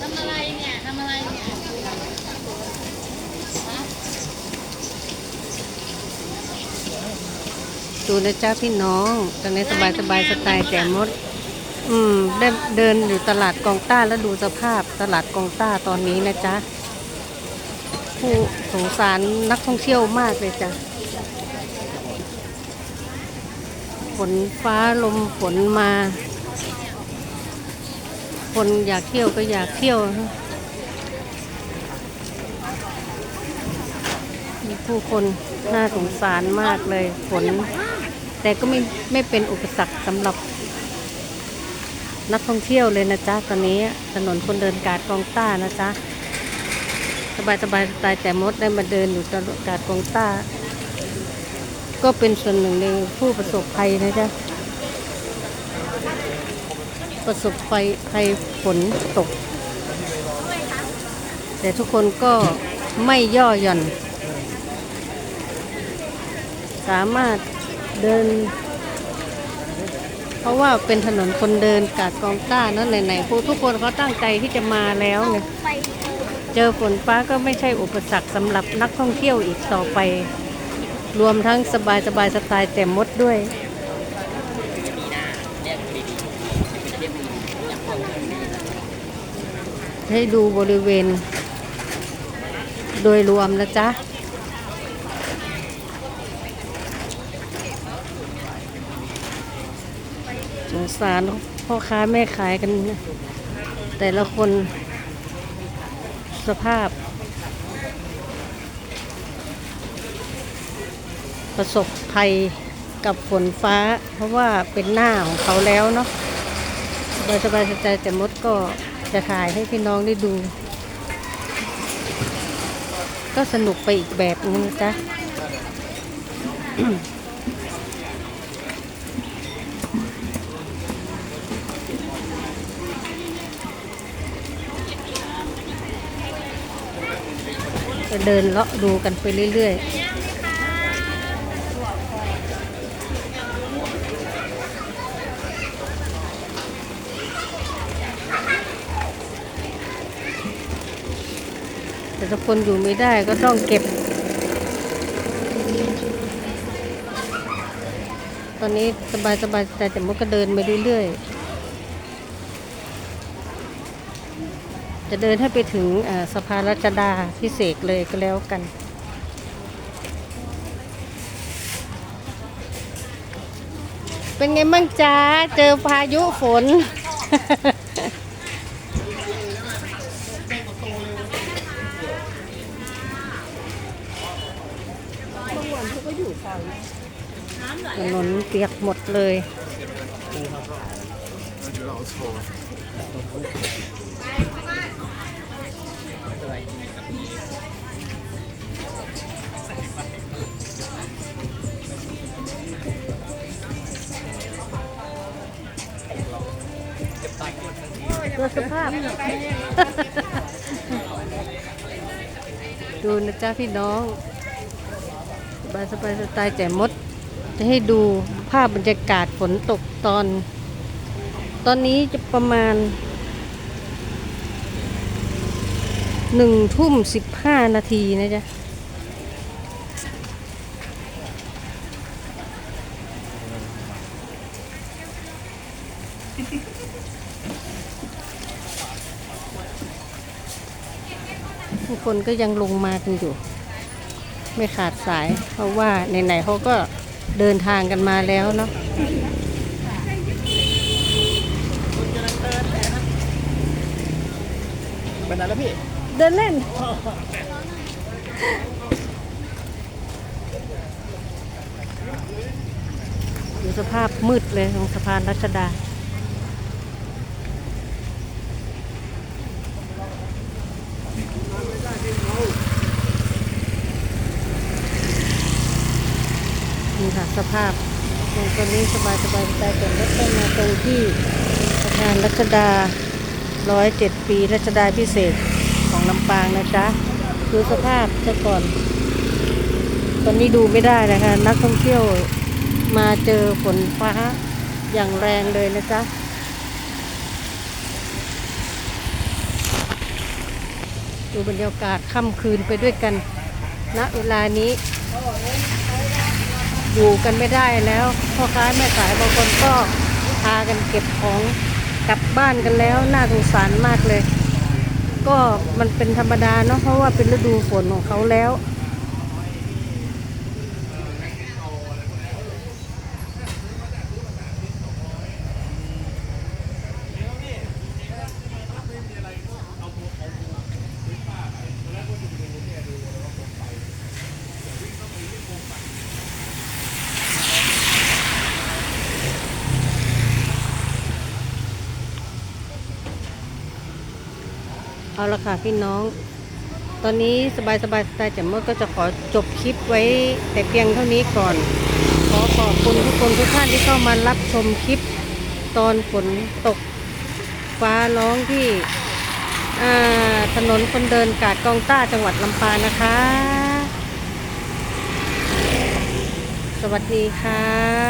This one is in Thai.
ทำอะไรเนี่ย ทำอะไรเนี่ยดูนะจ้าพี่น้อง ตอนนี้สบายสบายสไตล์แจ่มมด อืมได้เดินอยู่ตลาดกองต้าแล้วดูสภาพตลาดกองต้าตอนนี้นะจ๊ะ ผู้สงสารนักท่องเที่ยวมากเลยจ้ะ ฝนฟ้าลมฝนมา คนอยากเที่ยวก็อยากเที่ยวมีผู้คนน่าสงสารมากเลยฝนแต่ก็ไม่ไม่เป็นอุปสรรคสำหรับ นักท่องเที่ยวเลยนะจ๊ะตอนนี้ถนนคนเดินกาดกองต้านะจ๊ะสบายสบายตล์แต่มดได้มาเดินอยู่ตลาดกาดกองต้า ก็เป็นส่วนหนึ่งในผู้ประสบภัยนะจ๊ะ ประสบภัยภัยฝนตก แต่ทุกคนก็ไม่ย่อหย่อน สามารถเดิน เพราะว่าเป็นถนนคนเดินกาดกองต้านั่นไหนๆผู้ทุกคนเขาตั้งใจที่จะมาแล้วไงเจอฝนฟ้าก็ไม่ใช่อุปสรรคสำหรับนักท่องเที่ยวอีกต่อไป รวมทั้งสบายสบายสไตล์แต่มดด้วย ให้ดูบริเวณ โดยรวมนะจ๊ะ สงสารพ่อค้าแม่ขายกัน แต่ละคนสภาพ ประสบภัยกับฝนฟ้า เพราะว่าเป็นหน้าของเขาแล้วเนาะสบายสบายใจแต่มดก็ จะถ่ายให้พี่น้องได้ดู ก็สนุกไปอีกแบบนึงนะจ๊ะจะเดินเลาะดูกันไปเรื่อย ๆ แต่ถ้าคนอยู่ไม่ได้ก็ต้องเก็บ ตอนนี้สบายสบายๆแต่แต่มันก็เดินไปเรื่อยๆ จะเดินให้ไปถึงสะพานรัชดาพิเศษเลยก็แล้วกันเป็นไงบ้างจ้า เจอพายุฝน ถนนเปียกหมดเลยดูสภาพ ดูนะจ๊ะพี่น้องส บายสบายสไตล์แจ่มมด จะให้ดูภาพบรรยากาศฝนตกตอน ตอนนี้จะประมาณหนึ่งทุ่มสิบห้านาทีนะจ๊ะทุกคนก็ยังลงมากันอยู่ ไม่ขาดสาย เพราะว่าไหนๆเขาก็เดินทางกันมาแล้วเนาะเป็นอะไรแล้วพี่ เดินเล่น ดูสภาพมืดเลยของสะพานรัชดา ค่ะ สภาพตรงนี้สบายสบายสไตล์แต่รถต้มาตรงที่สะพานรัชดาร้อยเจ็ดปีรัชดาพิเศษของลำปางนะจ๊ะคือสภาพจะก่อน ตอนนี้ดูไม่ได้นะคะ นักท่องเที่ยวมาเจอฝนฟ้าอย่างแรงเลยนะจ๊ะดูบรรยากาศค่ำคืนไปด้วยกันณนะเวลานี้ อยู่กันไม่ได้แล้วพ่อค้าแม่ขายบางคนก็พากันเก็บของกลับบ้านกันแล้วน่าสงสารมากเลย ก็มันเป็นธรรมดาเนาะเพราะว่าเป็นฤดูฝนของเขาแล้ว เอาละค่ะพี่น้อง ตอนนี้สบายสบายสไตล์แจ่มมดก็จะขอจบคลิปไว้แต่เพียงเท่านี้ก่อน ขอขอบคุณทุกคนทุกท่านที่เข้ามารับชมคลิป ตอนฝนตกฟ้าร้องที่ถนนคนเดินกาดกองต้าจังหวัดลำปางนะคะ สวัสดีค่ะ